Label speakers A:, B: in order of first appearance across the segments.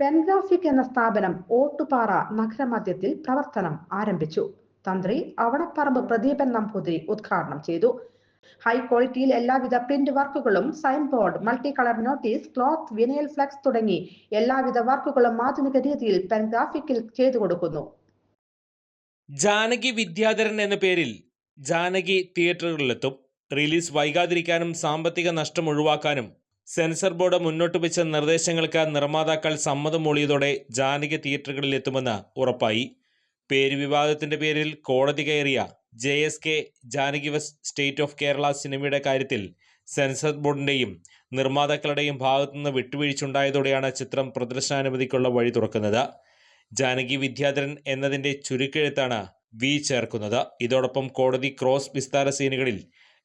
A: പെൻഗ്രാഫിക് എന്ന സ്ഥാപനം ഓട്ടുപാറ നഗരമധ്യത്തിൽ പ്രവർത്തനം ആരംഭിച്ചു. തന്ത്രി അവണപ്പറമ്പ് പ്രദീപൻ നമ്പൂതിരി ഉദ്ഘാടനം ചെയ്തു. ഹൈ ക്വാളിറ്റിയിൽ എല്ലാവിധ പ്രിന്റ് വർക്കുകളും sign board multi colour notice cloth vinyl flex തുടങ്ങി എല്ലാവിധ വർക്കുകളും ആധുനിക രീതിയിൽ പെൻഗ്രാഫിക്കിൽ ചെയ്തു കൊടുക്കുന്നു.
B: ജാനകി വിദ്യാധരൻ എന്ന പേരിൽ ജാനകി തിയേറ്ററുകളിലെത്തും. റിലീസ് വൈകാതിരിക്കാനും സാമ്പത്തിക നഷ്ടം ഒഴിവാക്കാനും സെൻസർ ബോർഡ് മുന്നോട്ട് വെച്ച നിർദ്ദേശങ്ങൾക്ക് നിർമ്മാതാക്കൾ സമ്മതം മൂളിയതോടെ ജാനകി തിയേറ്ററുകളിൽ എത്തുമെന്ന് ഉറപ്പായി. പേര് വിവാദത്തിന്റെ പേരിൽ കോടതി കയറിയ ജെ എസ് കെ ജാനകി വസ് സ്റ്റേറ്റ് ഓഫ് കേരള സിനിമയുടെ കാര്യത്തിൽ സെൻസർ ബോർഡിന്റെയും നിർമ്മാതാക്കളുടെയും ഭാഗത്തുനിന്ന് വിട്ടുവീഴ്ചയുണ്ടായതോടെയാണ് ചിത്രം പ്രദർശനാനുമതിക്കുള്ള വഴി തുറക്കുന്നത്. ജാനകി വിദ്യാധരൻ എന്നതിന്റെ ചുരുക്കെഴുത്താണ് വി ചേർക്കുന്നത്. ഇതോടൊപ്പം കോടതി ക്രോസ് വിസ്താര സീനുകളിൽ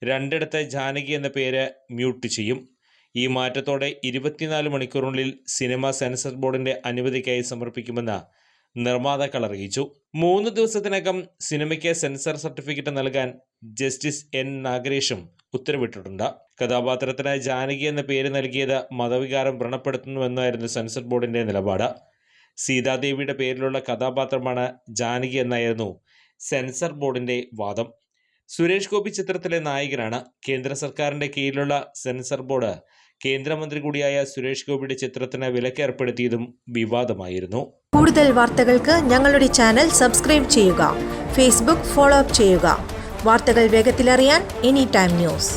B: രണ്ടിടത്ത് ജാനകി എന്ന പേര് മ്യൂട്ട് ചെയ്യും. ഈ മാറ്റത്തോടെ ഇരുപത്തിനാല് മണിക്കൂറിനുള്ളിൽ സിനിമ സെൻസർ ബോർഡിന്റെ അനുമതിക്കായി സമർപ്പിക്കുമെന്ന് നിർമ്മാതാക്കൾ അറിയിച്ചു. മൂന്ന് ദിവസത്തിനകം സിനിമയ്ക്ക് സെൻസർ സർട്ടിഫിക്കറ്റ് നൽകാൻ ജസ്റ്റിസ് എൻ. നാഗരേഷും ഉത്തരവിട്ടിട്ടുണ്ട്. കഥാപാത്രത്തിന് ജാനകി എന്ന പേര് നൽകിയത് മതവികാരം വ്രണപ്പെടുത്തുന്നുവെന്നായിരുന്നു സെൻസർ ബോർഡിന്റെ നിലപാട്. സീതാദേവിയുടെ പേരിലുള്ള കഥാപാത്രമാണ് ജാനകി എന്നായിരുന്നു സെൻസർ ബോർഡിന്റെ വാദം. സുരേഷ് ഗോപി ചിത്രത്തിലെ നായകനാണ്. കേന്ദ്ര സർക്കാരിന്റെ കീഴിലുള്ള സെൻസർ ബോർഡ് കേന്ദ്രമന്ത്രി കൂടിയായ സുരേഷ് ഗോപിയുടെ ചിത്രത്തിന് വിലക്കേർപ്പെടുത്തിയതും വിവാദമായിരുന്നു.
C: കൂടുതൽ വാർത്തകൾക്ക് ഞങ്ങളുടെ ചാനൽ സബ്സ്ക്രൈബ് ചെയ്യുക ഫേസ്ബുക്ക് ഫോളോ അപ്പ് ചെയ്യുക. വാർത്തകൾ വേഗത്തിലറിയാൻ എനി ടൈം ന്യൂസ്.